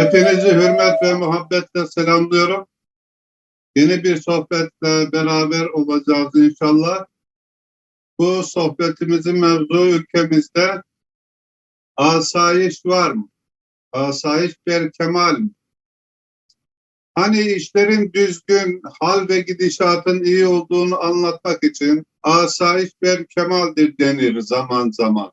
Hepinizi hürmet ve muhabbetle selamlıyorum. Yeni bir sohbetle beraber olacağız inşallah. Bu sohbetimizin mevzu ülkemizde asayiş var mı? Asayiş bir kemal mi? Hani işlerin düzgün, hal ve gidişatın iyi olduğunu anlatmak için asayiş bir kemaldir denir zaman zaman.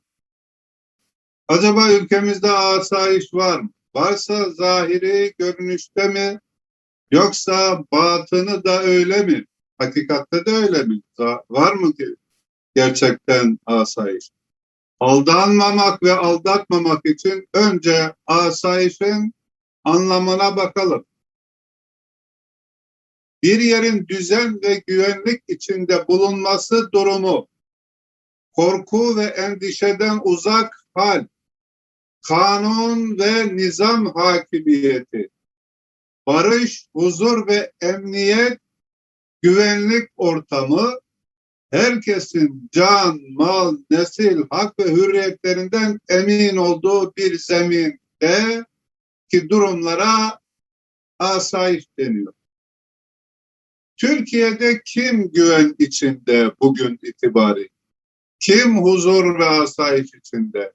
Acaba ülkemizde asayiş var mı? Varsa zahiri görünüşte mi? Yoksa batını da öyle mi? Hakikatte de öyle mi? Var mı ki gerçekten asayiş? Aldanmamak ve aldatmamak için önce asayişin anlamına bakalım. Bir yerin düzen ve güvenlik içinde bulunması durumu, korku ve endişeden uzak hal, kanun ve nizam hakimiyeti, barış, huzur ve emniyet, güvenlik ortamı, herkesin can, mal, nesil, hak ve hürriyetlerinden emin olduğu bir zeminde ki durumlara asayiş deniyor. Türkiye'de kim güven içinde bugün itibari? Kim huzur ve asayiş içinde?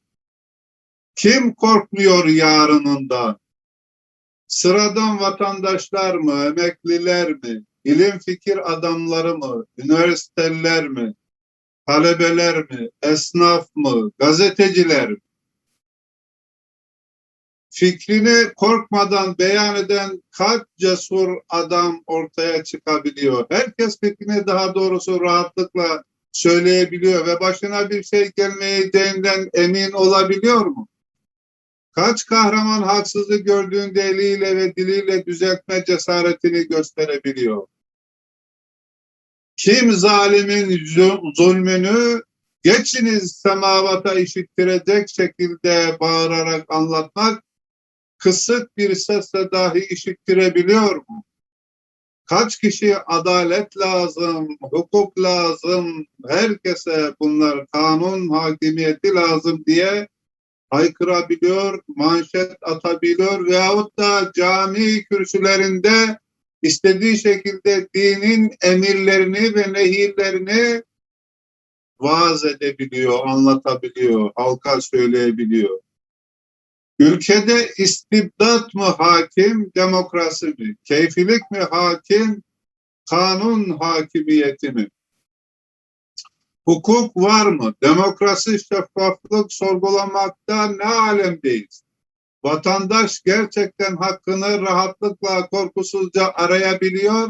Kim korkmuyor yarınından? Sıradan vatandaşlar mı, emekliler mi, ilim fikir adamları mı, üniversiteler mi, talebeler mi, esnaf mı, gazeteciler mi? Fikrini korkmadan beyan eden kaç cesur adam ortaya çıkabiliyor. Herkes fikrini daha doğrusu rahatlıkla söyleyebiliyor ve başına bir şey gelmeyeceğinden emin olabiliyor mu? Kaç kahraman haksızlığı gördüğünde eliyle ve diliyle düzeltme cesaretini gösterebiliyor. Kim zalimin zulmünü geçiniz semavata işittirecek şekilde bağırarak anlatmak kısık bir sesle dahi işittirebiliyor mu? Kaç kişi adalet lazım, hukuk lazım, herkese bunlar kanun hakimiyeti lazım diye haykırabiliyor, manşet atabiliyor veyahut da cami kürsülerinde istediği şekilde dinin emirlerini ve nehirlerini vaaz edebiliyor, anlatabiliyor, halka söyleyebiliyor. Ülkede istibdat mı hakim, demokrasi mi? Keyfilik mi hakim, kanun hakimiyeti mi? Hukuk var mı? Demokrasi, şeffaflık sorgulamakta ne alemdeyiz? Vatandaş gerçekten hakkını rahatlıkla, korkusuzca arayabiliyor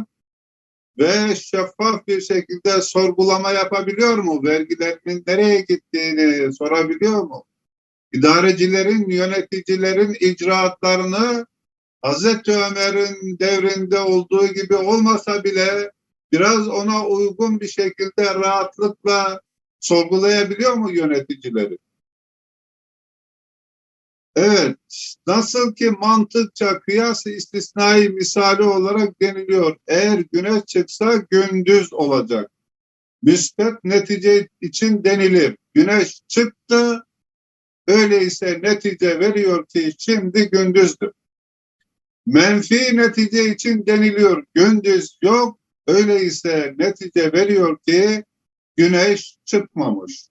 ve şeffaf bir şekilde sorgulama yapabiliyor mu? Vergilerinin nereye gittiğini sorabiliyor mu? İdarecilerin, yöneticilerin icraatlarını Hazreti Ömer'in devrinde olduğu gibi olmasa bile biraz ona uygun bir şekilde rahatlıkla sorgulayabiliyor mu yöneticileri? Evet, nasıl ki mantıkça kıyas istisnai misali olarak deniliyor. Eğer güneş çıksa gündüz olacak. Müspet netice için denilir. Güneş çıktı, öyleyse netice veriyor ki şimdi gündüzdür. Menfi netice için deniliyor. Gündüz yok, Öyleyse netice veriyor ki güneş çıkmamış.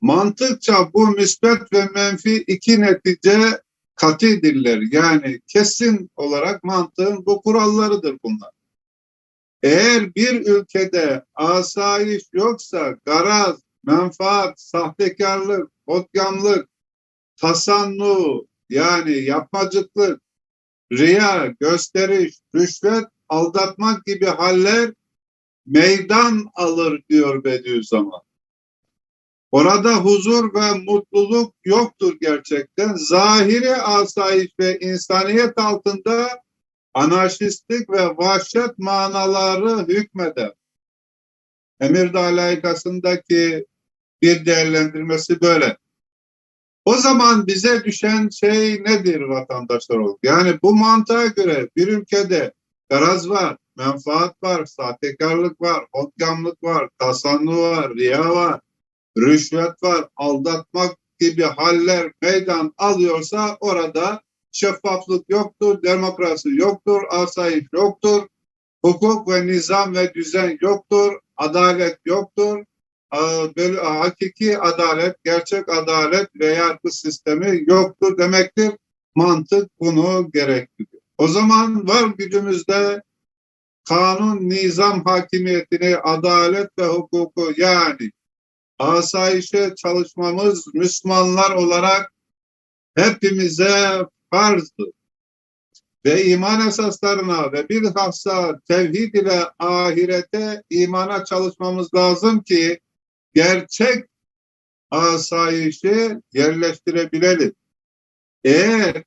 Mantıkça bu müsbet ve menfi iki netice katidirler. Yani kesin olarak mantığın bu kurallarıdır bunlar. Eğer bir ülkede asayiş yoksa garaz, menfaat, sahtekarlık, hotgamlık, tasannu yani yapmacıklık, riya, gösteriş, rüşvet aldatmak gibi haller meydan alır diyor Bediüzzaman. Orada huzur ve mutluluk yoktur gerçekten. Zahiri asayiş ve insaniyet altında anarşistlik ve vahşet manaları hükmeder. Emirdağ layıkasındaki bir değerlendirmesi böyle. O zaman bize düşen şey nedir vatandaşlar olarak? Yani bu mantığa göre bir ülkede garaz var, menfaat var, sahtekarlık var, otgamlık var, tasannu var, riya var, rüşvet var, aldatmak gibi haller meydan alıyorsa orada şeffaflık yoktur, demokrasi yoktur, asayiş yoktur, hukuk ve nizam ve düzen yoktur, adalet yoktur. Hakiki adalet, gerçek adalet ve yargı sistemi yoktur demektir. Mantık bunu gerektiriyor. O zaman var gücümüzde kanun, nizam hakimiyetini, adalet ve hukuku yani asayişe çalışmamız Müslümanlar olarak hepimize farzdır. Ve iman esaslarına ve bilhassa tevhid ile ahirete imana çalışmamız lazım ki gerçek asayişi yerleştirebilelim. Eğer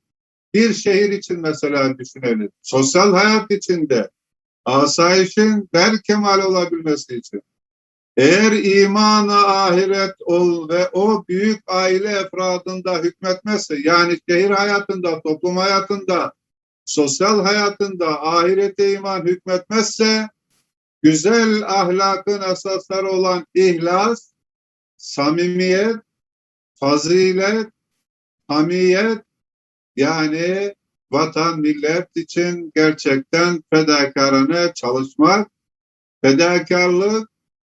bir şehir için mesela düşünelim, sosyal hayat içinde asayişin berkemal olabilmesi için. Eğer imanı ahiret ol ve o büyük aile efradında hükmetmezse yani şehir hayatında, toplum hayatında, sosyal hayatında ahirete iman hükmetmezse güzel ahlakın esasları olan ihlas, samimiyet, fazilet, hamiyet yani vatan millet için gerçekten fedakarane çalışmak, fedakarlık,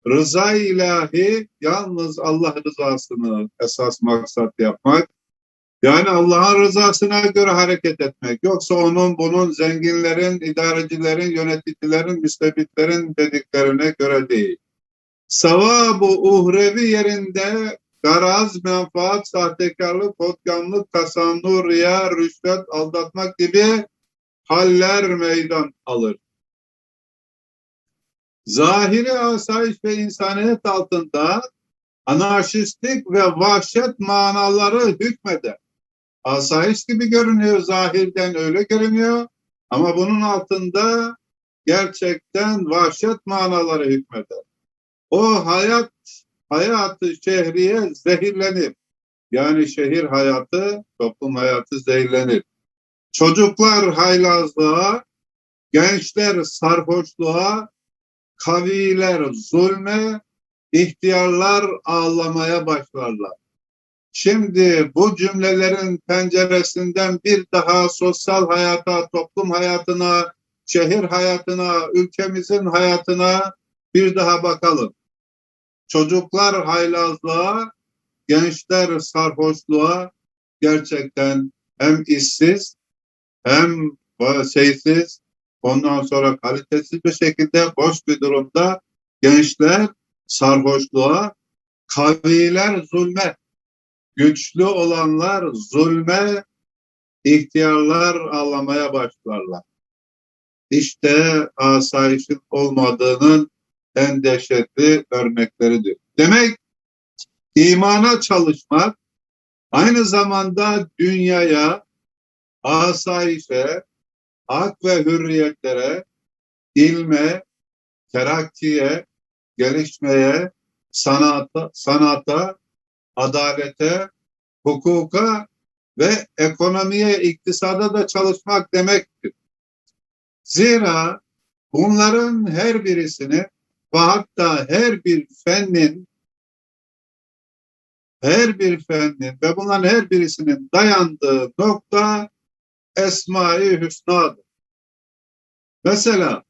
rıza ilahi yalnız Allah rızasını esas maksat yapmak. Yani Allah'ın rızasına göre hareket etmek. Yoksa onun bunun zenginlerin, idarecilerin, yöneticilerin, müstebitlerin dediklerine göre değil. Savab-ı uhrevi yerinde garaz, menfaat, sahtekarlık, hotkamlık, tasannur, riya, rüşvet, aldatmak gibi haller meydan alır. Zahiri asayiş ve insaniyet altında anarşistlik ve vahşet manaları hükmeder. Asayiş gibi görünüyor, zahirden öyle görünüyor ama bunun altında gerçekten vahşet manaları hükmeder. O hayat, hayatı şehriye zehirlenir. Yani şehir hayatı, toplum hayatı zehirlenir. Çocuklar haylazlığa, gençler sarhoşluğa, kaviler zulme, ihtiyarlar ağlamaya başlarlar. Şimdi bu cümlelerin penceresinden bir daha sosyal hayata, toplum hayatına, şehir hayatına, ülkemizin hayatına bir daha bakalım. Çocuklar haylazlığa, gençler sarhoşluğa gerçekten hem işsiz hem şeysiz Ondan sonra kalitesiz bir şekilde boş bir durumda gençler sarhoşluğa, kaviler zulme, güçlü olanlar zulme, ihtiyarlar ağlamaya başlarlar. İşte asayişin olmadığının en dehşetli örnekleridir. Demek imana çalışmak aynı zamanda dünyaya, asayişe, hak ve hürriyetlere, ilme, terakkiye, gelişmeye, sanata, sanata, adalete, hukuka ve ekonomiye, iktisada da çalışmak demektir. Zira bunların her birisini ve hatta her bir fennin her bir fennin ve bunların her birisinin dayandığı nokta Esma-i Hüsna'dır. Mesela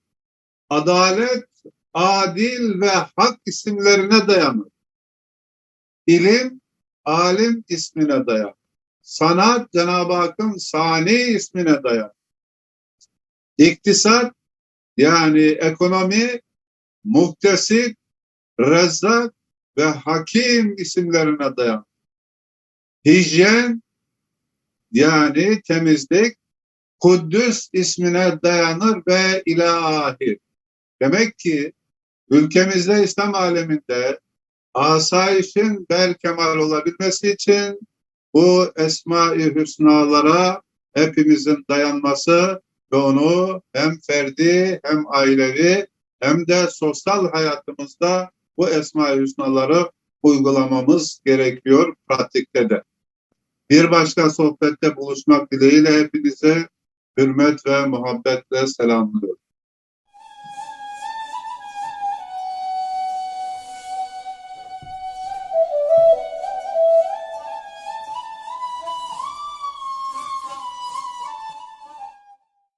adalet, adil ve hak isimlerine dayanır. İlim, alim ismine dayanır. Sanat, Cenab-ı Hakk'ın sani ismine dayanır. İktisat, yani ekonomi, muhtesit, rezzak ve hakim isimlerine dayanır. Hijyen, yani temizlik Kuddüs ismine dayanır ve ilahi. Demek ki ülkemizde İslam aleminde asayişin bel kemal olabilmesi için bu Esma-i Hüsnalara hepimizin dayanması ve onu hem ferdi hem ailevi hem de sosyal hayatımızda bu Esma-i Hüsnaları uygulamamız gerekiyor pratikte de. Bir başka sohbette buluşmak dileğiyle hepinize hürmet ve muhabbetle selamlıyorum.